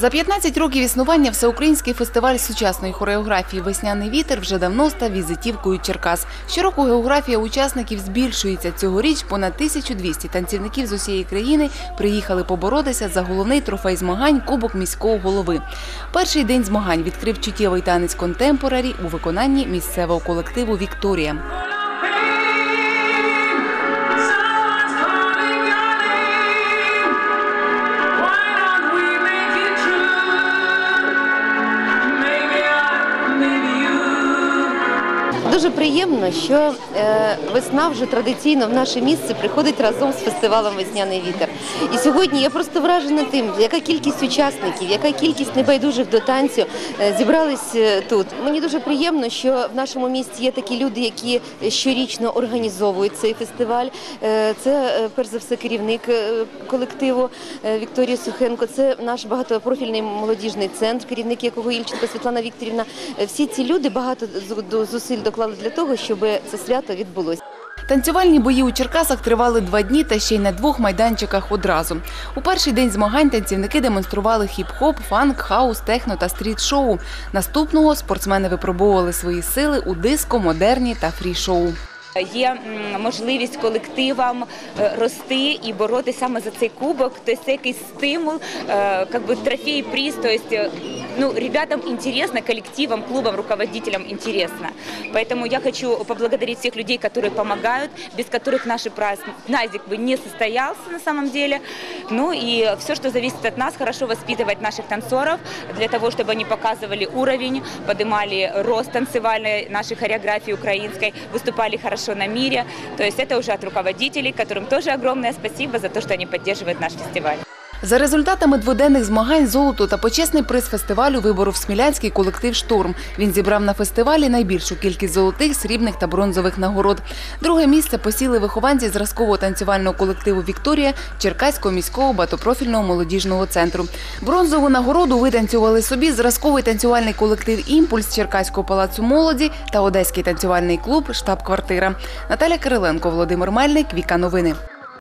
За 15 років існування всеукраїнський фестиваль сучасної хореографії Весняний вітер вже давно став візитівкою Черкас. Щороку географія учасників збільшується. Цьогоріч понад 1200 танцівників з усієї країни приїхали поборотися за головний трофей змагань Кубок міського голови. Перший день змагань відкрив чуттєвий танець контемпорарі у виконанні місцевого колективу Вікторія. Дуже приємно, що е, весна вже традиційно в наше місце приходить разом з фестивалем Весняний вітер. І сьогодні я просто вражена тим, яка кількість учасників, яка кількість небайдужих до танцю е, зібрались е, тут. Мені дуже приємно, що в нашому місті є такі люди, які щорічно організовують цей фестиваль. Це перш за все керівник колективу Вікторія Сухенко. Це наш багатопрофільний молодіжний центр, керівник якого Ільченко Світлана Вікторівна. Всі ці люди багато зусиль доклали для того, щоб це свято відбулося. Танцювальні бої у Черкасах тривали два дні та ще й на двох майданчиках одразу. У перший день змагань танцівники демонстрували хіп-хоп, фанк, хаус, техно та стріт-шоу. Наступного спортсмени випробовували свої сили у диско, модерні та фрі-шоу. Є можливість колективам е, рости і боротися саме за цей кубок. Тобто це якийсь стимул, е, трофей, приз. Тобто, ну, ребятам интересно, коллективам, клубам, руководителям интересно. Поэтому я хочу поблагодарить всех людей, которые помогают, без которых наш праздник бы не состоялся на самом деле. Ну и все, что зависит от нас, хорошо воспитывать наших танцоров для того, чтобы они показывали уровень, поднимали рост танцевальной нашей хореографии украинской, выступали хорошо на мире. То есть это уже от руководителей, которым тоже огромное спасибо за то, что они поддерживают наш фестиваль. За результатами дводенних змагань золото та почесний приз фестивалю виборов смілянський колектив Шторм. Він зібрав на фестивалі найбільшу кількість золотих, срібних та бронзових нагород. Друге місце посіли вихованці зразкового танцювального колективу Вікторія Черкаського міського багатопрофільного молодіжного центру. Бронзову нагороду витанцювали собі зразковий танцювальний колектив Імпульс Черкаського палацу молоді та Одеський танцювальний клуб Штаб-квартира. Наталя Кириленко, Володимир Мельник, Віка Новини.